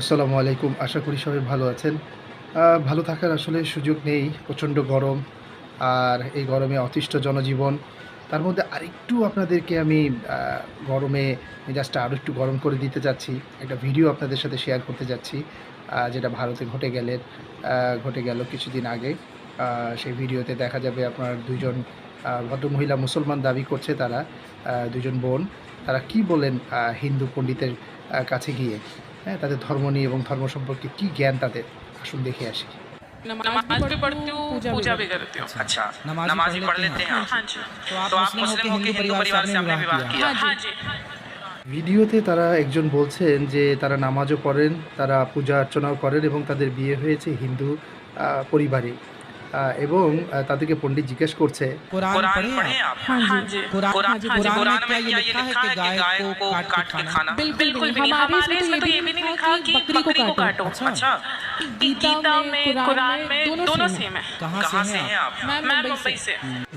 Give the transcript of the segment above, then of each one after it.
আসসালামু আলাইকুম। আশা করি সবাই ভালো আছেন। ভালো থাকার আসলে সুযোগ নেই প্রচণ্ড গরম আর এই গরমে অতিষ্ঠ জনজীবন। তার মধ্যে আরেকটু আপনাদেরকে আমি গরমে মেজাজটা আরও একটু গরম করে দিতে যাচ্ছি একটা ভিডিও আপনাদের সাথে শেয়ার করতে যাচ্ছি যেটা ভারতে ঘটে গেলেন ঘটে গেল কিছুদিন আগে। সেই ভিডিওতে দেখা যাবে আপনার দুইজন আহ, ভদ্রমহিলা মুসলমান দাবি করছে তারা দুজন বোন। তারা কি বলেন হিন্দু পণ্ডিতের কাছে গিয়ে? হ্যাঁ তাদের ধর্ম নিয়ে এবং ধর্ম সম্পর্কে কী জ্ঞান তাদের আসুন দেখে আসি नमाज भी पढ़ती हूँ पूजा भी करती हूँ अच्छा नमाज नमाज ही ही पढ़ पढ़ लेते लेते हैं हाँ जी तो तो आप आप मुस्लिम हो कि हिंदू परिवार से आपने विवाह किया हाँ जी ভিডিওতে তারা একজন বলছেন যে তারা নামাজও পড়েন তারা পূজা অর্চনাও করেন এবং তাদের বিয়ে হয়েছে হিন্দু আহ, পরিবারে আহ, এবং তাদেরকে পণ্ডিত জিজ্ঞেস করছে।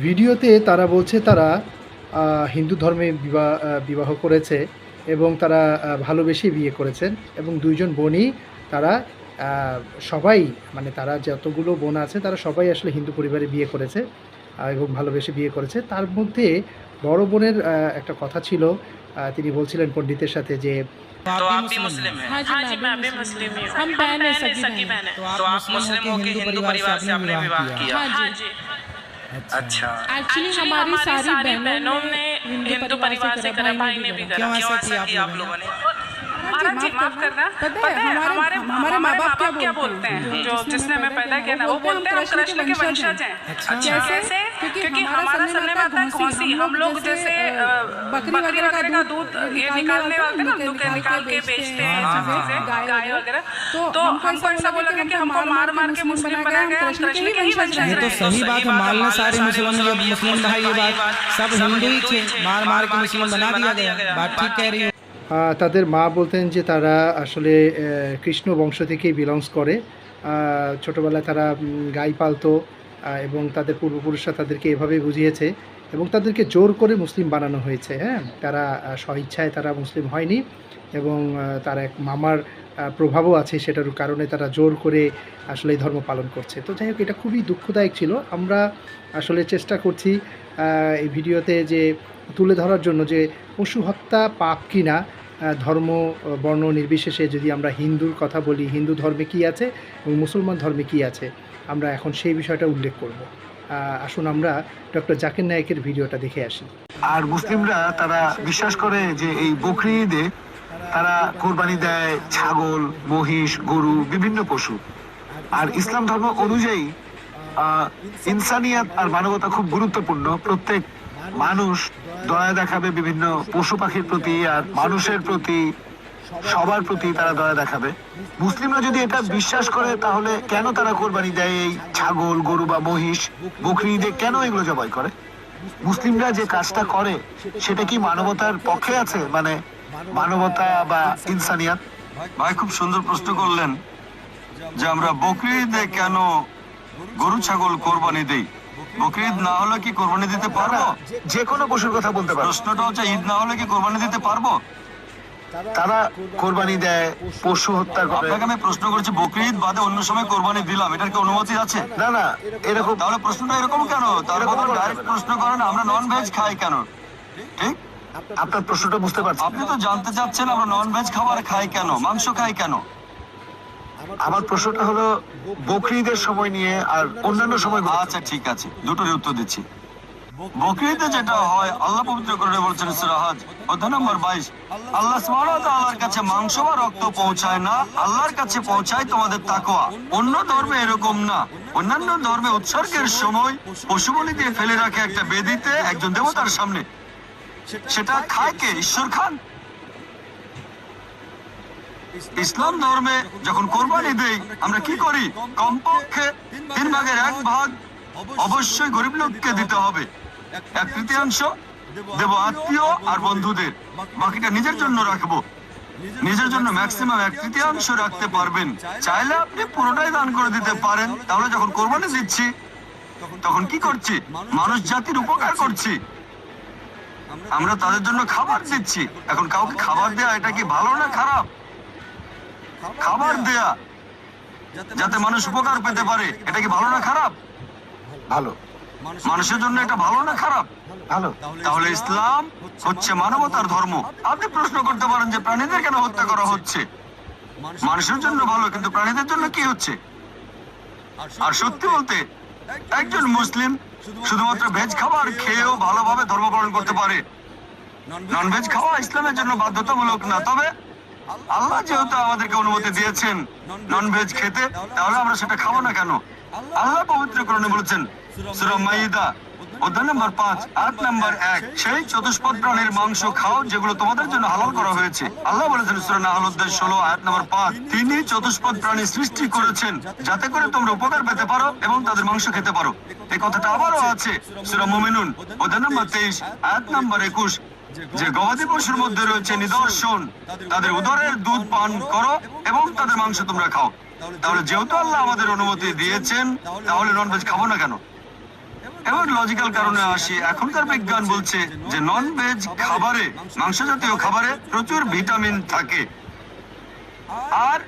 ভিডিওতে তারা বলছে তারা হিন্দু ধর্মে বিবাহ বিবাহ করেছে এবং তারা ভালোবেসে বিয়ে করেছেন এবং দুইজন বোনই তারা সবাই মানে তারা যতগুলো বোন আছে তারা সবাই আসলে হিন্দু পরিবারে বিয়ে করেছে আহ, এবং ভালোবেসে বিয়ে করেছে তার মধ্যে বড় বোনের আহ, একটা কথা ছিল আহ, তিনি বলছিলেন পণ্ডিতের সাথে যে तो आप भी मुस्लिम हैं हाँ जी, हाँ मैं जी भी मैं भी मुस्लिम मुस्लिम ही हूँ। हूँ हम बहन हैं, सगी बहन हैं। तो आप मुस्लिम हो कि हिंदू परिवार से आपने विवाह किया हाँ जी अच्छा एक्चुअली हमारी सारी बहनों ने हिंदू परिवार से करा भाई ने भी करा क्यों क्यों ऐसा ऐसा किया किया आप आप लोगों लोगों ने ने महाराज जी माफ़ करना। पता है हमारे हमारे माँ बाप क्या बोलते हैं? जो जिसने हमें पैदा किया ना वो बोलते हैं हम कृष्ण के वंशज हैं। अच्छा। कैसे क्योंकि हमारा सुनने में आता है घोंसी हम लोग जैसे बकरी वगैरह का दूध ये निकालने वाले ना दूध निकाल के बेचते हैं। सब गाय वगैरह। तो हमको ऐसा बोला गया कि हमको मार मार के मुस्लिम बना गया कृष्ण के ही वंशज ये तो सही बात है मान लें सारे मुसलमान मुस्लिम भाई ये बात सब हिंदू ही थे मार मार के मुस्लिम बना दिया गया बात ठीक कह रही हो তাদের মা বলতেন যে তারা আসলে কৃষ্ণ বংশ থেকেই বিলংস করে। ছোটোবেলায় তারা গাই পালতো এবং তাদের পূর্বপুরুষরা তাদেরকে এভাবে বুঝিয়েছে এবং তাদেরকে জোর করে মুসলিম বানানো হয়েছে হ্যাঁ? তারা স্বইচ্ছায় তারা মুসলিম হয়নি এবং তার এক মামার প্রভাবও আছে সেটার কারণে তারা জোর করে আসলে এই ধর্ম পালন করছে। তো যাই হোক, এটা খুবই দুঃখদায়ক ছিল। আমরা আসলে চেষ্টা করছি এই ভিডিওতে যে তুলে ধরার জন্য যে পশু হত্যা পাপ কিনা ধর্ম বর্ণ নির্বিশেষে যদি আমরা হিন্দুর কথা বলি, হিন্দু ধর্মে কি আছে এবং মুসলমান ধর্মে কি আছে, আমরা এখন সেই বিষয়টা উল্লেখ করব। আসুন আমরা ডক্টর জাকির নায়কের ভিডিওটা দেখে আসি। আর মুসলিমরা তারা বিশ্বাস করে যে এই বকরি ঈদে তারা কোরবানি দেয়, ছাগল, মহিষ, গরু, বিভিন্ন পশু। আর ইসলাম ধর্ম অনুযায়ী ইনসানিয়াত আর মানবতা খুব গুরুত্বপূর্ণ। প্রত্যেক মানুষ দয়া দেখাবে বিভিন্ন পশু পাখির প্রতি আর মানুষের প্রতি, সবার প্রতি তারা দয়া দেখাবে। মুসলিমরা যদি এটা বিশ্বাস করে, তাহলে কেন তারা কোরবানি দেয় এই ছাগল, গরু বা মহিষ, বকরি ঈদে কেন এগুলো জবাই করে? মুসলিমরা যে কাজটা করে, সেটা কি মানবতার পক্ষে আছে? মানে মানবতা বা ইনসানিয়াত। ভাই খুব সুন্দর প্রশ্ন করলেন যে আমরা বকরিদে কেন গরু ছাগল কোরবানি দেই? বকরিদ না হলে কি কোরবানি দিতে পারব? যে কোনো পশুর কথা বলতে পারো। প্রশ্নটা হচ্ছে ঈদ না হলে কি কোরবানি দিতে পারব? তারা কোরবানি দেয় পশু হত্যা করে। আপনাকে আমি প্রশ্ন করছি বকরিদ বাদে অন্য সময় কোরবানি দিলাম এটার কি অনুমতি আছে? না না এরকম তাহলে প্রশ্নটা এরকম কেন? তার বদলে ডাইরেক্ট। প্রশ্ন করেন আমরা নন ভেজ খাই কেন? ঠিক? আপনার প্রশ্নটা বুঝতে পারছি। আপনি তো জানতে চাচ্ছেন আমরা খাবার খাই কেন? মাংস খাই কেন? আমার প্রশ্নটা হলো বকরিদের সময় নিয়ে আর অন্যান্য সময় আচ্ছা ঠিক আছে। দুটোর উত্তর দিচ্ছি। বকরিতে যেটা হয় আল্লাহ পবিত্র করে বলছেন অধ্যায় নম্বর 22 আল্লাহ ওয়া কাছে মাংস বা রক্ত পৌঁছায় না আল্লাহর কাছে পৌঁছায় তোমাদের তাকওয়া। অন্য ধর্মে এরকম না। অন্যান্য ধর্মে উৎসর্গের সময় পশু বলি দিয়ে ফেলে রাখে একটা বেদিতে একজন দেবতার সামনে। সেটা খায় কে? ঈশ্বর খান? ইসলাম ধর্মে যখন কোরবানি দেই, আমরা কি করি? কমপক্ষে তিন ভাগের এক ভাগ অবশ্যই গরিব লোককে দিতে হবে। এক তৃতীয়াংশ দেব আত্মীয় আর বন্ধুদের। বাকিটা নিজের জন্য রাখব। নিজের জন্য ম্যাক্সিমাম এক তৃতীয়াংশ রাখতে পারবেন। চাইলে আপনি পুরোটাই দান করে দিতে পারেন। তাহলে যখন কোরবানি দিচ্ছি, তখন কি করছি? মানুষ জাতির উপকার করছি। আমরা তাদের জন্য খাবার দিচ্ছি। এখন কাউকে খাবার দেওয়া এটা কি ভালো না খারাপ? খাবার দেয়া যাতে মানুষ উপকার পেতে পারে এটা কি ভালো না খারাপ? ভালো। মানুষের জন্য এটা ভালো না খারাপ? ভালো। তাহলে ইসলাম হচ্ছে মানবতার ধর্ম। আপনি প্রশ্ন করতে পারেন যে প্রাণীদের কেন হত্যা করা হচ্ছে? মানুষের জন্য ভালো কিন্তু প্রাণীদের জন্য কি হচ্ছে? আর সত্যি বলতে একজন মুসলিম শুধুমাত্র ভেজ খাবার খেয়েও ভালোভাবে ধর্মপালন করতে পারে। নন ভেজ খাওয়া ইসলামের জন্য বাধ্যতামূলক না, তবে আল্লাহ যেহেতু আমাদেরকে অনুমতি দিয়েছেন নন ভেজ খেতে, তাহলে আমরা সেটা খাব না কেন? আল্লাহ পবিত্র করণে বলেছেন সুরম মাইদা অধ্যায় নম্বর পাঁচ, আট নম্বর এক, সেই চতুষ্পদ প্রাণীর মাংস খাও যেগুলো তোমাদের জন্য হালাল করা হয়েছে। আল্লাহ বলেছেন আট নম্বর পাঁচ, তিনি চতুষ্পদ প্রাণী সৃষ্টি করেছেন যাতে করে তোমরা উপকার পেতে পারো এবং তাদের মাংস খেতে পারো। এই কথাটা আবারও আছে সূরা অধ্যায় নম্বর তেইশ নম্বর একুশ, যে গবাদি পশুর মধ্যে রয়েছে নিদর্শন, তাদের উদরের দুধ পান করো এবং তাদের মাংস তোমরা খাও। তাহলে যেহেতু আল্লাহ আমাদের অনুমতি দিয়েছেন, তাহলে নন ভেজ খাব না কেন? এবার লজিক্যাল কারণে আসি, এখনকার বিজ্ঞান বলছে যে নন ভেজ খাবারে মাংস জাতীয় খাবারে প্রচুর ভিটামিন থাকে। আর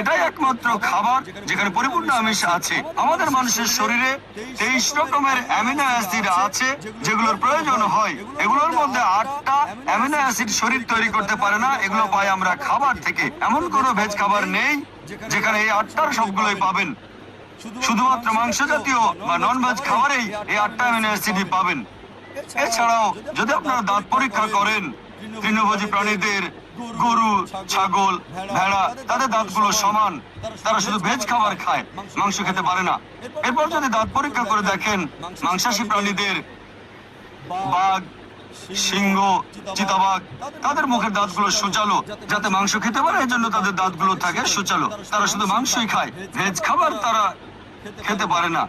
এটাই একমাত্র খাবার যেখানে পরিপূর্ণ আমিষ আছে। আমাদের মানুষের শরীরে তেইশ রকমের অ্যামিনো অ্যাসিড আছে, যেগুলোর প্রয়োজন হয়। এগুলোর মধ্যে আটটা অ্যামিনো অ্যাসিড শরীর তৈরি করতে পারে না, এগুলো পাই আমরা খাবার থেকে। এমন কোনো ভেজ খাবার নেই যেখানে এই আটটার সবগুলোই পাবেন। শুধুমাত্র মাংস জাতীয় বা নন ভেজ খাবারেই এই আটটা অ্যামিনো অ্যাসিডই পাবেন। এছাড়াও যদি আপনারা দাঁত পরীক্ষা করেন, তৃণভোজী প্রাণীদের গরু, ছাগল, ভেড়া, তাদের দাঁতগুলো সমান, তারা শুধু ভেজ খাবার খায়, মাংস খেতে পারে না। এরপর যদি দাঁত পরীক্ষা করে দেখেন, মাংসাশী প্রাণীদের বাঘ, সিংহ, চিতাবাঘ, তাদের মুখের দাঁতগুলো সুচালো, যাতে মাংস খেতে পারে এই জন্য তাদের দাঁতগুলো থাকে সুচালো। তারা শুধু মাংসই খায় ভেজ খাবার তারা খেতে পারে না।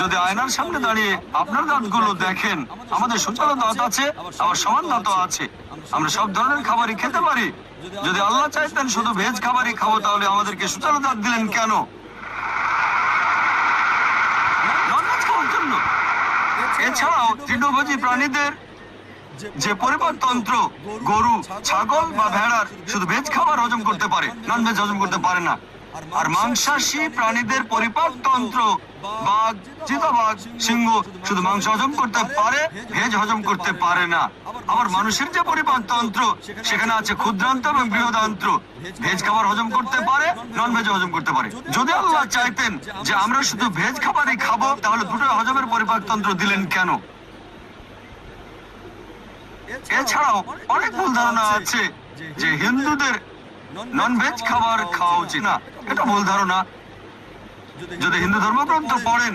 যদি আয়নার সামনে দাঁড়িয়ে আপনার দাঁতগুলো দেখেন আমাদের সুচালো দাঁত আছে আবার সমান দাঁতও আছে। আমরা সব ধরনের খাবারই খেতে পারি। যদি আল্লাহ চাইতেন শুধু ভেজ খাবারই খাব তাহলে আমাদেরকে সুচালো দাঁত দিলেন কেন? এছাড়াও তৃণভোজী প্রাণীদের যে পরিবার তন্ত্র গরু ছাগল বা ভেড়ার শুধু ভেজ খাবার হজম করতে পারে নন ভেজ হজম করতে পারে না। আর মাংসাশী প্রাণীদের পরিপাক তন্ত্র, বাঘ, চিতাবাঘ, সিংহ শুধু মাংস হজম করতে পারে, ভেজ হজম করতে পারে না। আবার মানুষের যে পরিপাক তন্ত্র, সেখানে আছে ক্ষুদ্রান্ত এবং বৃহদান্ত্র। ভেজ খাবার হজম করতে পারে নন ভেজ হজম করতে পারে। যদি আল্লাহ চাইতেন যে আমরা শুধু ভেজ খাবারই খাব, তাহলে দুটো হজমের পরিপাক তন্ত্র দিলেন কেন? এছাড়াও অনেক ভুল ধারণা আছে যে হিন্দুদের নন ভেজ খাবার খাওয়া উচিত না। এটা ভুল ধারণা। যদি হিন্দু ধর্মগ্রন্থ পড়েন,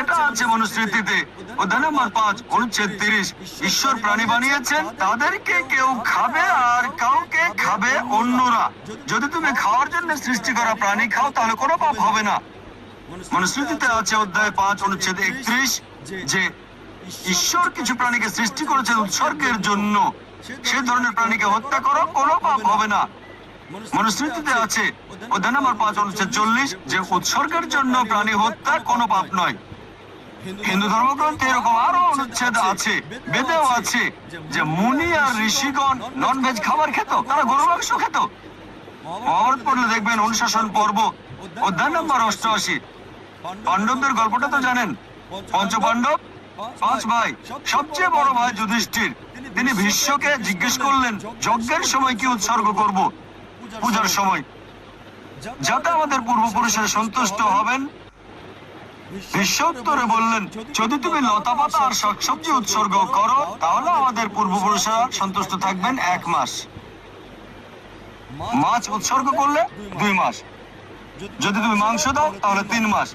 এটা আছে মনুস্মৃতিতে। অধ্যায় নম্বর পাঁচ, অনুচ্ছেদ তিরিশ, ঈশ্বর প্রাণী বানিয়েছেন, তাদেরকে কেউ খাবে আর কাউকে খাবে অন্যরা। যদি তুমি খাওয়ার জন্য সৃষ্টি করা প্রাণী খাও, তাহলে কোনো পাপ হবে না। মনুস্মৃতিতে আছে অধ্যায় পাঁচ, অনুচ্ছেদ একত্রিশ, যে ঈশ্বর কিছু প্রাণীকে সৃষ্টি করেছেন উৎসর্গের জন্য। সে ধরনের প্রাণীকে হত্যা করো কোনো পাপ হবে না। মনুস্মৃতিতে আছে অধ্যায় নম্বর পাঁচ অনুচ্ছেদ চল্লিশ, যে উৎসর্গের জন্য প্রাণী হত্যা কোনো পাপ নয়। হিন্দু ধর্মগ্রন্থে এরকম আরও অনুচ্ছেদ আছে, বেদেও আছে, যে মুনি আর ঋষিগণ নন ভেজ খাবার খেত, তারা গরু মাংস খেত। মহাভারত পড়লে দেখবেন অনুশাসন পর্ব অধ্যায় নম্বর অষ্টআশি। পাণ্ডবদের গল্পটা তো জানেন পঞ্চ পাণ্ডব পাঁচ ভাই, সবচেয়ে বড় ভাই যুধিষ্ঠির, তিনি ভীষ্মকে জিজ্ঞেস করলেন, যজ্ঞের সময় কি উৎসর্গ করব? পূজার সময়। যাতে আমাদের পূর্বপুরুষের সন্তুষ্ট হবেন। বিশ্বত্তরে বললেন যদি তুমি লতা পাতা আর শাকসবজি উৎসর্গ করো তাহলে আমাদের পূর্বপুরুষেরা সন্তুষ্ট থাকবেন এক মাস। মাছ উৎসর্গ করলে দুই মাস। যদি তুমি মাংস দাও তাহলে তিন মাস।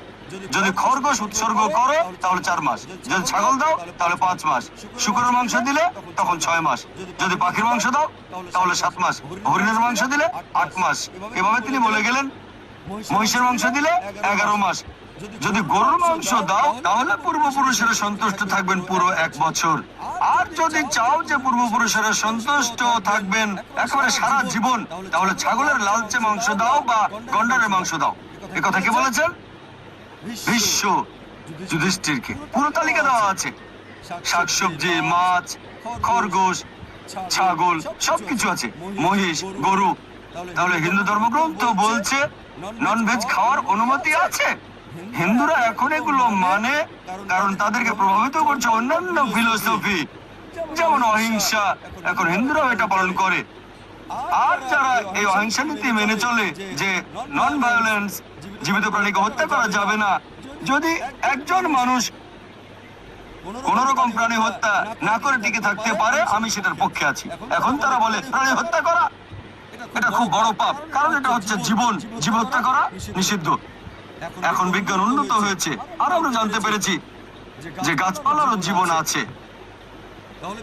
যদি খরগোশ উৎসর্গ করো, তাহলে চার মাস। যদি ছাগল দাও, তাহলে পাঁচ মাস। শুকরের মাংস দিলে, তখন ছয় মাস। যদি পাখির মাংস দাও, তাহলে সাত মাস। হরিণের মাংস দিলে, আট মাস। এভাবে তিনি বলে গেলেন, মহিষের মাংস দিলে এগারো মাস। যদি গরুর মাংস দাও, তাহলে পূর্বপুরুষেরা সন্তুষ্ট থাকবেন পুরো এক বছর। আর যদি চাও যে পূর্বপুরুষেরা সন্তুষ্ট থাকবেন একেবারে সারা জীবন, তাহলে ছাগলের লালচে মাংস দাও বা গন্ডারের মাংস দাও। এ কথা কে বলেছেন? যুধিষ্ঠিরকে। পুরো তালিকা দেওয়া আছে। শাকসবজি, মাছ, খরগোশ, ছাগল, সবকিছু আছে। মহিষ, গরু। তাহলে হিন্দু ধর্মগ্রন্থ বলছে নন ভেজ খাওয়ার অনুমতি আছে। হিন্দুরা এখন এগুলো মানে কারণ তাদেরকে প্রভাবিত করছে অন্যান্য ফিলোসফি যেমন অহিংসা, এখন হিন্দুরাও এটা পালন করে। আর যারা এই অহিংসা নীতি মেনে চলে, যে নন ভায়োলেন্স জীবিত প্রাণীকে হত্যা করা যাবে না। যদি একজন মানুষ কোন রকম প্রাণী হত্যা না করে টিকে থাকতে পারে, আমি সেটার পক্ষে আছি। এখন তারা বলে, প্রাণী হত্যা করা? এটা খুব বড় পাপ। কারণ এটা হচ্ছে জীবন, জীব হত্যা করা নিষিদ্ধ। এখন বিজ্ঞান উন্নত হয়েছে। আর আমরা জানতে পেরেছি যে গাছপালারও জীবন আছে।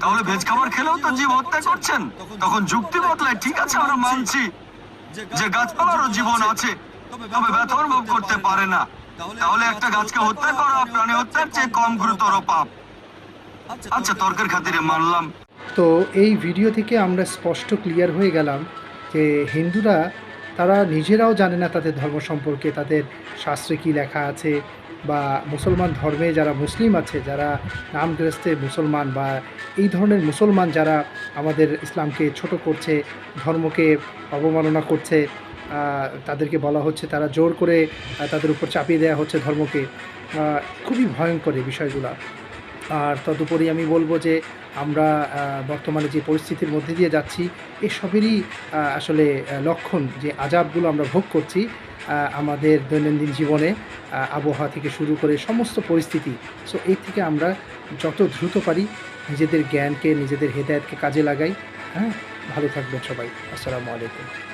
তাহলে ভেজ খাবার খেলেও তো জীব হত্যা করছেন। তখন যুক্তি বদলায়, ঠিক আছে, আমরা মানছি যে গাছপালারও জীবন আছে। তবে ব্যথা অনুভব করতে পারে না। তাহলে একটা গাছকে হত্যা করা প্রাণী হত্যার চেয়ে কম গুরুতর পাপ। আচ্ছা তর্কের খাতিরে মানলাম। তো এই ভিডিও থেকে আমরা স্পষ্ট ক্লিয়ার হয়ে গেলাম যে হিন্দুরা তারা নিজেরাও জানে না তাদের ধর্ম সম্পর্কে তাদের শাস্ত্রে কী লেখা আছে বা মুসলমান ধর্মে যারা মুসলিম আছে যারা নামগ্রস্তে মুসলমান বা এই ধরনের মুসলমান যারা আমাদের ইসলামকে ছোট করছে ধর্মকে অবমাননা করছে তাদেরকে বলা হচ্ছে, তারা জোর করে তাদের উপর চাপিয়ে দেওয়া হচ্ছে ধর্মকে। খুবই ভয়ঙ্কর এই বিষয়গুলো। আর তদুপরি আমি বলব যে, আমরা বর্তমানে যে পরিস্থিতির মধ্যে দিয়ে যাচ্ছি, এসবেরই আসলে লক্ষণ যে আজাবগুলো আমরা ভোগ করছি আমাদের দৈনন্দিন জীবনে আবহাওয়া থেকে শুরু করে সমস্ত পরিস্থিতি। সো এই থেকে আমরা যত দ্রুত পারি নিজেদের জ্ঞানকে, নিজেদের হেদায়তকে কাজে লাগাই। হ্যাঁ ভালো থাকবেন সবাই। আসসালামু আলাইকুম।